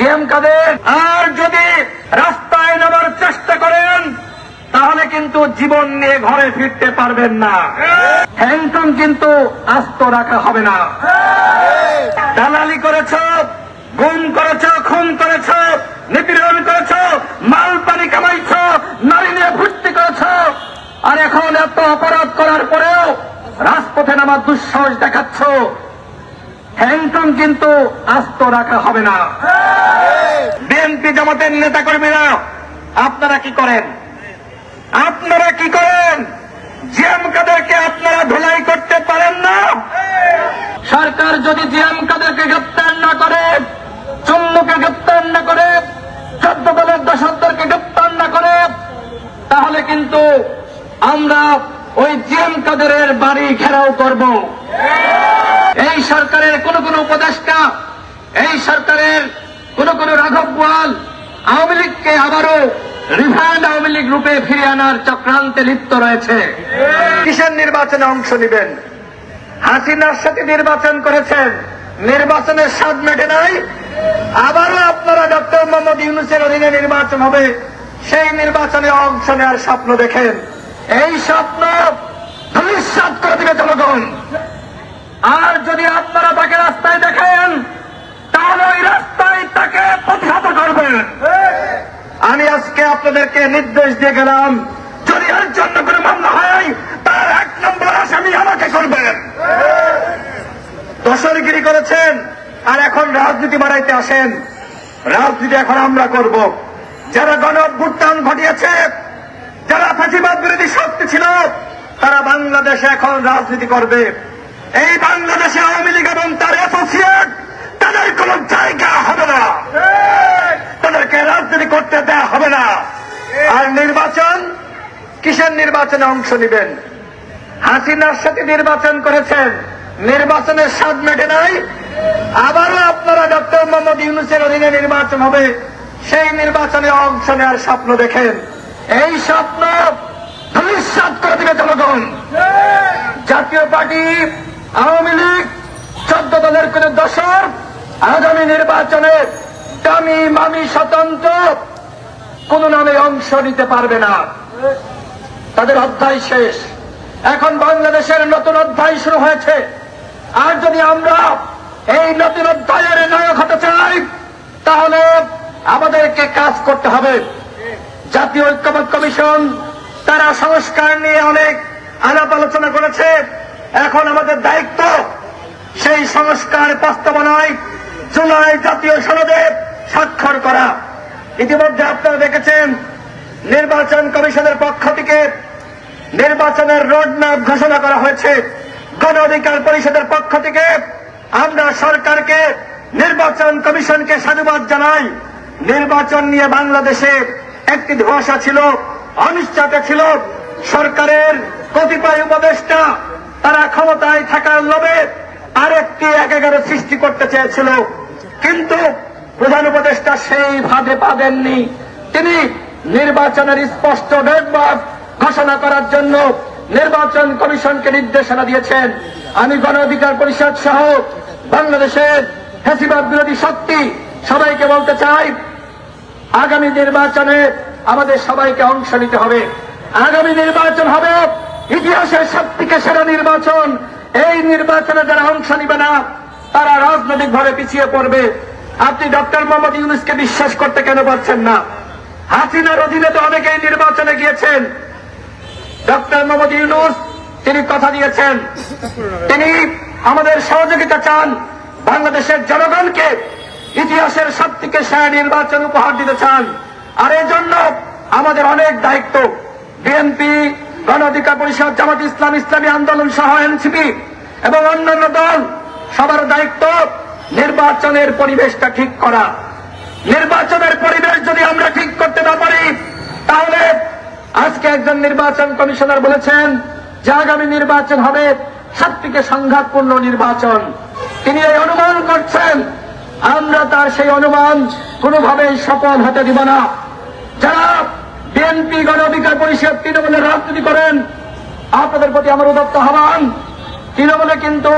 GM কাদের? আর যদি রাস্তায় নামার চেষ্টা করেন, তাহলে কিন্তু জীবন নিয়ে ঘরে ফিরতে পারবেন না। হ্যাংকং কিন্তু আস্ত রাখা হবে না। দালালি করেছ, গুম করেছ, খুন করেছ, নিপীড়ন করেছ মাল পানি কামাইছ, নারী নিয়ে ভর্তি করেছ। আর এখন এত অপরাধ করার পরেও রাজপথে নামার দুঃসাহস দেখাচ্ছ। হ্যাংকং কিন্তু আস্ত রাখা হবে না। বিএনপি জামাতের নেতা কর্মীরা আপনারা কি করেন? আপনারা কি করেন? জিএম কাদেরকে আপনারা ধুলাই করতে পারেন না? সরকার যদি জিএম কাদেরকে গ্রেপ্তার না করে চুম্বুকে গ্রেপ্তার না করে, চোদ্দ দলের দশকদেরকে গ্রেপ্তার না করে, তাহলে কিন্তু আমরা ওই জিএম কাদেরের বাড়ি ঘেরাও করব। এই সরকারের কোন কোন উপদেষ্টা, এই সরকারের কোন কোন রাঘব বোয়াল আওয়ামী লীগকে আবারও রিভান্ড আওয়ামী লীগ রূপে ফিরিয়ে আনার চক্রান্তে লিপ্ত রয়েছে। কিসের নির্বাচনে অংশ নেবেন? হাসিনার সাথে নির্বাচন করেছেন। নির্বাচনের স্বাদ মেটে নাই। আবারও আপনারা ডক্টর মোহাম্মদ ইউনুসের অধীনে নির্বাচন হবে। সেই নির্বাচনে অংশ নেওয়ার স্বপ্ন দেখেন। এই স্বপ্ন ভবিষ্যৎ করে দিবে জনগণ। আর যদি আপনারা তাকে রাস্তায় দেখেন, তাহলে ওই রাস্তায় তাকে প্রতিহত করবেন আমি আজকে আপনাদেরকে নির্দেশ দিয়ে গেলাম, যদি এর জন্য কোনো মামলা হয়, তার এক নম্বর আসামি আমাকে করবেন দশরগিরি করেছেন, আর এখন রাজনীতি বাড়াইতে আসেন। রাজনীতি এখন আমরা করব। যারা গণ অভ্যুত্থান ঘটিয়েছে, যারা ফাঁসিবাদ বিরোধী শক্তি ছিল, তারা বাংলাদেশে এখন রাজনীতি করবে। এই বাংলাদেশে আওয়ামী লীগ এবং তার অ্যাসোসিয়েট তাদের কোন জায়গা হবে না। তাদেরকে রাজনীতি করতে দেয়া হবে না। আর নির্বাচন, কিসের নির্বাচনে অংশ নেবেন? হাসিনার সাথে নির্বাচন করেছেন। নির্বাচনের স্বাদ মেটে নাই। আবারও আপনারা ডক্টর মোহাম্মদ ইউনুসের অধীনে নির্বাচন হবে। সেই নির্বাচনে অংশ নেওয়ার স্বপ্ন দেখেন। এই স্বপ্ন ভবিষ্যৎ করে দিবে জনগণ। জাতীয় পার্টি, আওয়ামী লীগ, চোদ্দ দলের কোন দশক আগামী নির্বাচনে দামি মামি স্বতন্ত্র কোন নামে অংশ নিতে পারবে না। তাদের অধ্যায় শেষ। এখন বাংলাদেশের নতুন অধ্যায় শুরু হয়েছে। আর যদি আমরা এই নতুন অধ্যায়ের নায়ক হতে চাই, তাহলে আমাদেরকে কাজ করতে হবে। জাতীয় ঐক্যমত কমিশন তারা সংস্কার নিয়ে অনেক আলাপ আলোচনা করেছে। এখন আমাদের দায়িত্ব সেই সংস্কার বাস্তবায়নায় জুলাই জাতীয় সনদে স্বাক্ষর করা। ইতিমধ্যে আপনারা দেখেছেন, নির্বাচন কমিশনের পক্ষ থেকে নির্বাচনের রোডম্যাপ ঘোষণা করা হয়েছে। গণ অধিকার পরিষদের পক্ষ থেকে আমরা সরকারকে, নির্বাচন কমিশনকে সাধুবাদ জানাই। নির্বাচন নিয়ে বাংলাদেশে একটি ধোঁয়াশা ছিল, অনিশ্চয়তা ছিল। সরকারের কতিপয় উপদেষ্টা, তারা ক্ষমতায় থাকার লোভে আরেকটি এক এগারো সৃষ্টি করতে চেয়েছিল। কিন্তু প্রধান উপদেষ্টা সেই ভাবে পাবেননি তিনি নির্বাচনের স্পষ্ট রোডম্যাপ ঘোষণা করার জন্য নির্বাচন কমিশনকে নির্দেশনা দিয়েছেন। আমি গণ অধিকার পরিষদ সহ বাংলাদেশের ফেসিবাদ বিরোধী শক্তি সবাইকে বলতে চাই, আগামী নির্বাচনে আমাদের সবাইকে অংশ নিতে হবে। আগামী নির্বাচন হবে ইতিহাসের সবথেকে সেরা নির্বাচন। এই নির্বাচনে যারা অংশ নিবে না, তারা রাজনৈতিকভাবে পিছিয়ে পড়বে। আপনি ডক্টর মোহাম্মদ ইউনুসকে বিশ্বাস করতে কেন পারছেন না? হাসিনার অধীনে তো অনেকেই নির্বাচনে গিয়েছেন। ডক্টর মোহাম্মদ ইউনুস, তিনি কথা দিয়েছেন। তিনি আমাদের সহযোগিতা চান। বাংলাদেশের জনগণকে ইতিহাসের সব থেকে সেরা নির্বাচন উপহার দিতে চান। আর এই জন্য আমাদের অনেক দায়িত্ব। বিএনপি গণ অধিকার পরিষদ, জামাত ইসলাম, ইসলামী আন্দোলন সহ এনসিপি এবং অন্যান্য দল, সবার দায়িত্ব নির্বাচনের পরিবেশটা ঠিক করা। নির্বাচনের পরিবেশ যদি আমরা ঠিক করতে না পারি, তাহলে আজকে একজন নির্বাচন কমিশনার বলেছেন যে আগামী নির্বাচন হবে সব থেকে সংঘাতপূর্ণ নির্বাচন। তিনি এই অনুমান করছেন, আমরা তার সেই অনুমান কোনোভাবেই সফল হতে দিব না। যারা বিএনপি গণ অধিকার পরিষদ তৃণমূলের রাজনীতি করেন। আপনাদের প্রতি আমার উদত্ত আহ্বান। তৃণমূলে কিন্তু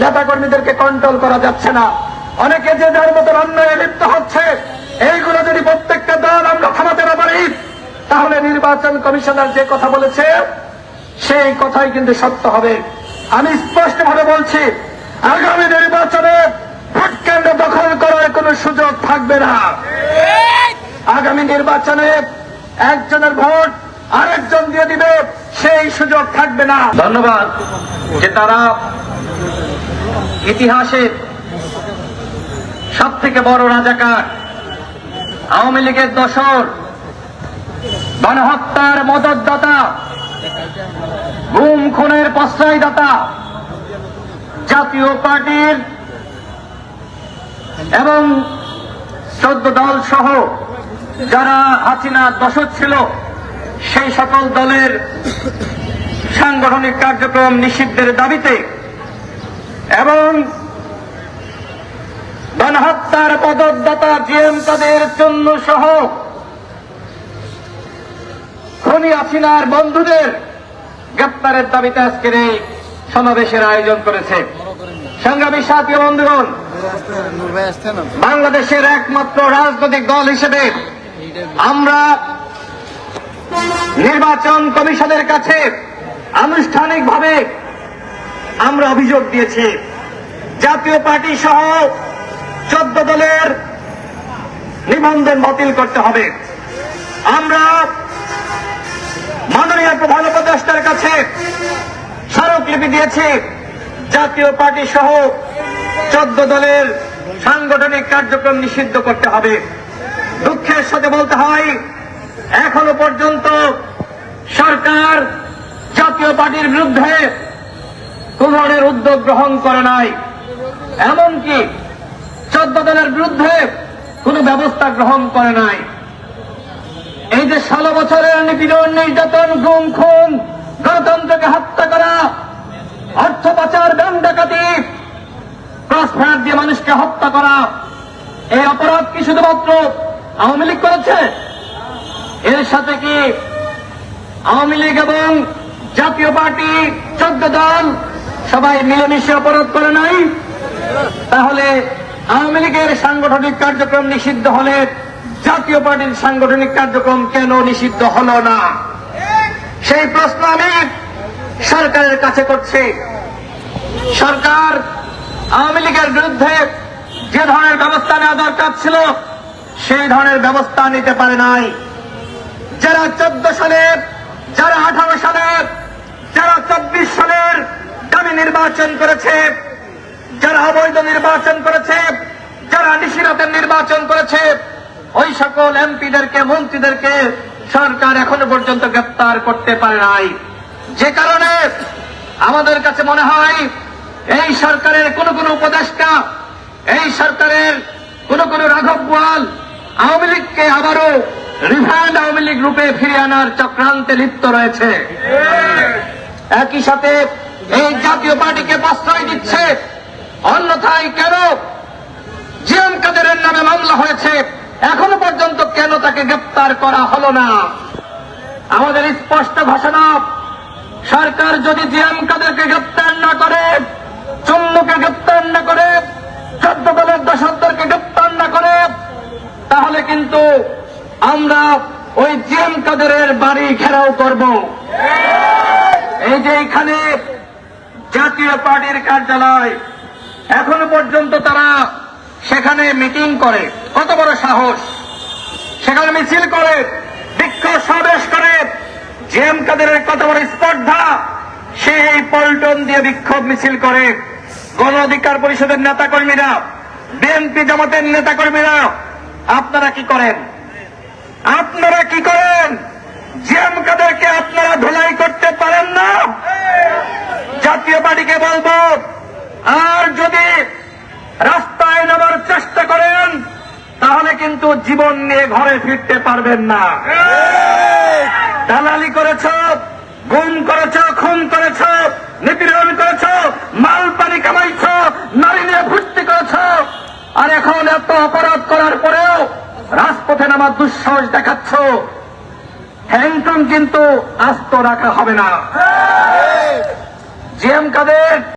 নেতা কর্মীদেরকে কন্ট্রোল করা যাচ্ছে না। অনেকে যে যার মতো অন্যায় লিপ্ত হচ্ছে, এইগুলো যদি প্রত্যেকটা দল আমরা থামাতে না পারি, তাহলে নির্বাচন কমিশনার যে কথা বলেছে, সেই কথাই কিন্তু সত্য হবে। আমি স্পষ্ট ভাবে বলছি, আগামী নির্বাচনে ভোটকেন্দ্র দখল করার কোন সুযোগ থাকবে না। আগামী নির্বাচনে একজনের ভোট আরেকজন দিয়ে দিবে, সেই সুযোগ থাকবে না। ধন্যবাদ যে তারা ইতিহাসের সব থেকে বড় রাজাকার, আওয়ামী লীগের দশর গণহত্যার মদতদাতা, গুম, খুনের প্রশ্রয়দাতা, জাতীয় পার্টির এবং চোদ্দ দল সহ যারা হাসিনা দশক ছিল সেই সকল দলের সাংগঠনিক কার্যক্রম নিষিদ্ধের দাবিতে এবং গণহত্যার পদদাতা জিএম তাদের জন্য সহ খনি হাসিনার বন্ধুদের গ্রেপ্তারের দাবিতে আজকের এই সমাবেশের আয়োজন করেছে। সংগ্রামী সাথী বন্ধুগণ বাংলাদেশের একমাত্র রাজনৈতিক দল হিসেবে আমরা নির্বাচন কমিশনের কাছে আনুষ্ঠানিকভাবে আমরা অভিযোগ দিয়েছি। জাতীয় পার্টি সহ চোদ্দ দলের নিবন্ধন বাতিল করতে হবে। আমরা মাননীয় প্রধান উপদেষ্টার কাছে স্মারকলিপি দিয়েছি। জাতীয় পার্টি সহ চোদ্দ দলের সাংগঠনিক কার্যক্রম নিষিদ্ধ করতে হবে। দুঃখের সাথে বলতে হয়, এখনও পর্যন্ত সরকার জাতীয় পার্টির বিরুদ্ধে কোন ধরনের উদ্যোগ গ্রহণ করে নাই। এমনকি চোদ্দ দলের বিরুদ্ধে কোন ব্যবস্থা গ্রহণ করে নাই। এই যে ষোলো বছরের নিপীড়ন, নির্যাতন, গুম, খুন, গণতন্ত্রকে হত্যা করা, অর্থ পাচার ডাকাতি, ক্রস দিয়ে মানুষকে হত্যা করা, এই অপরাধ কি শুধুমাত্র আওয়ামী লীগ করেছে? এর সাথে কি আওয়ামী লীগ এবং জাতীয় পার্টি চোদ্দ দল সবাই মিলেমিশে অপরাধ করে নাই? তাহলে আওয়ামী লীগের সাংগঠনিক কার্যক্রম নিষিদ্ধ হলে জাতীয় পার্টির সাংগঠনিক কার্যক্রম কেন নিষিদ্ধ হল না? সেই প্রশ্ন আমি সরকারের কাছে করছি। সরকার আওয়ামী লীগের বিরুদ্ধে যে ধরনের ব্যবস্থা নেওয়া দরকার ছিল সেই ধরনের ব্যবস্থা নিতে পারে নাই। যারা চোদ্দ সালের, যারা আঠারো সালের, যারা চব্বিশ সালের দামি নির্বাচন করেছে, যারা অবৈধ নির্বাচন করেছে, যারা নিশিরাতের নির্বাচন করেছে, ওই সকল এমপিদেরকে, মন্ত্রীদেরকে সরকার এখনও পর্যন্ত গ্রেপ্তার করতে পারে নাই। যে কারণে আমাদের কাছে মনে হয়, এই সরকারের কোন কোন উপদেষ্টা, এই সরকারের কোন কোন রাঘব বোয়াল আওয়ামী লীগকে আবারও রিভান্ড আওয়ামী লীগ রূপে ফিরিয়ে আনার চক্রান্তে লিপ্ত রয়েছে। একই সাথে এই জাতীয় পার্টিকে প্রশ্রয় দিচ্ছে। অন্যথায় কেন? জিএম কাদেরের নামে মামলা হয়েছে। এখনও পর্যন্ত কেন তাকে গ্রেপ্তার করা হলো না? আমাদের স্পষ্ট ঘোষণা, সরকার যদি জিএম কাদেরকে গ্রেপ্তার না করে চুম্বুকে গ্রেপ্তার না করে কিন্তু আমরা ওই জিএম কাদেরের বাড়ি ঘেরাও করব। এই যে এখানে জাতীয় পার্টির কার্যালয়, এখনও পর্যন্ত তারা সেখানে মিটিং করে। কত বড় সাহস। সেখানে মিছিল করে, বিক্ষোভ সমাবেশ করে। জেম কাদের কত বড় স্পর্ধা, সে এই পল্টন দিয়ে বিক্ষোভ মিছিল করে। গণ অধিকার পরিষদের নেতা নেতাকর্মীরা, বিএনপি জামাতের নেতাকর্মীরা আপনারা কি করেন? আপনারা কি করেন? জিএম কাদেরকে আপনারা ধুলাই করতে পারেন না? জাতীয় পার্টিকে বলব, আর যদি রাস্তায় নামার চেষ্টা করেন, তাহলে কিন্তু জীবন নিয়ে ঘরে ফিরতে পারবেন না। দালালি করেছ, গুম করেছ, খুন করেছ, নিপীড়ন করেছ মাল পানি কামাইছ, নারী নিয়ে ভর্তি করেছ, আর এখন এত অপরাধ করার পরেও রাজপথে নামার দুঃসাহস দেখাচ্ছ। হ্যাংটন কিন্তু আস্ত রাখা হবে না। জিএম কাদের?